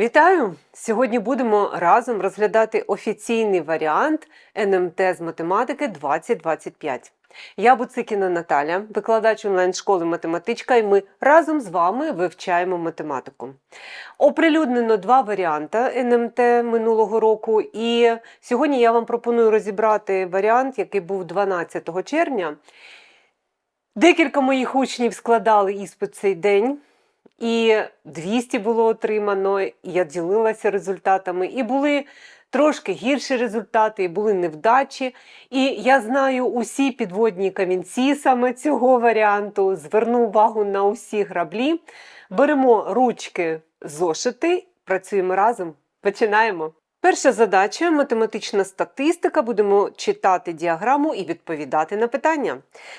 Вітаю! Сьогодні будемо разом розглядати офіційний варіант НМТ з математики 2025. Я Буцикіна Наталя, викладач онлайн-школи математичка, і ми разом з вами вивчаємо математику. Оприлюднено два варіанти НМТ минулого року, і сьогодні я вам пропоную розібрати варіант, який був 12 червня. Декілька моїх учнів складали іспит цей день. І 200 було отримано, і я ділилася результатами, і були трошки гірші результати, і були невдачі. І я знаю усі підводні камінці саме цього варіанту. Зверну увагу на усі граблі. Беремо ручки, зошити, працюємо разом. Починаємо. Перша задача математична статистика. Будемо читати діаграму і відповідати на питання.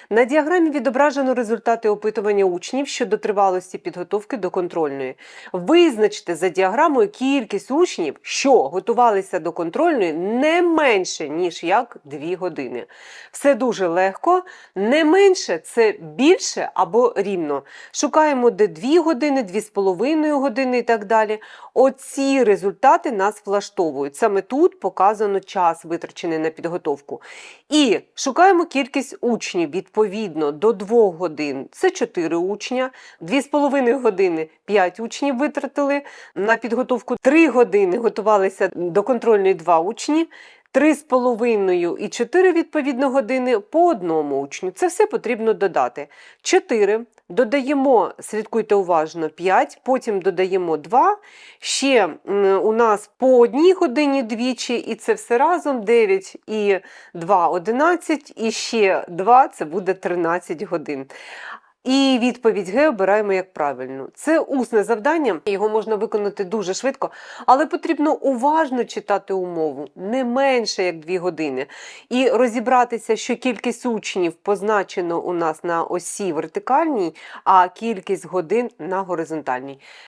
На діаграмі відображено результати опитування учнів щодо тривалості підготовки до контрольної. Визначте за діаграмою кількість учнів, що готувалися до контрольної не менше, ніж як 2 години. Все дуже легко. Не менше це більше або рівно. Шукаємо де 2 години, 2,5 години і так далі. Оці результати нас влаштовують. Саме тут показано час, витрачений на підготовку. І шукаємо кількість учнів відповідно до 2 годин. Це 4 учня, 2,5 години 5 учнів витратили на підготовку. 3 години готувалися до контрольної 2 учні. 3,5 і 4 відповідно години по одному учню. Це все потрібно додати. 4 додаємо, слідкуйте уважно, 5, потім додаємо 2, ще у нас по одній годині двічі, і це все разом 9 і 2 – 11, і ще 2 – це буде 13 годин. І відповідь Г обираємо як правильну. Це усне завдання, його можна виконати дуже швидко, але потрібно уважно читати умову, не менше як 2 години. І розібратися, що кількість учнів позначено у нас на осі вертикальній, а кількість годин на горизонтальній.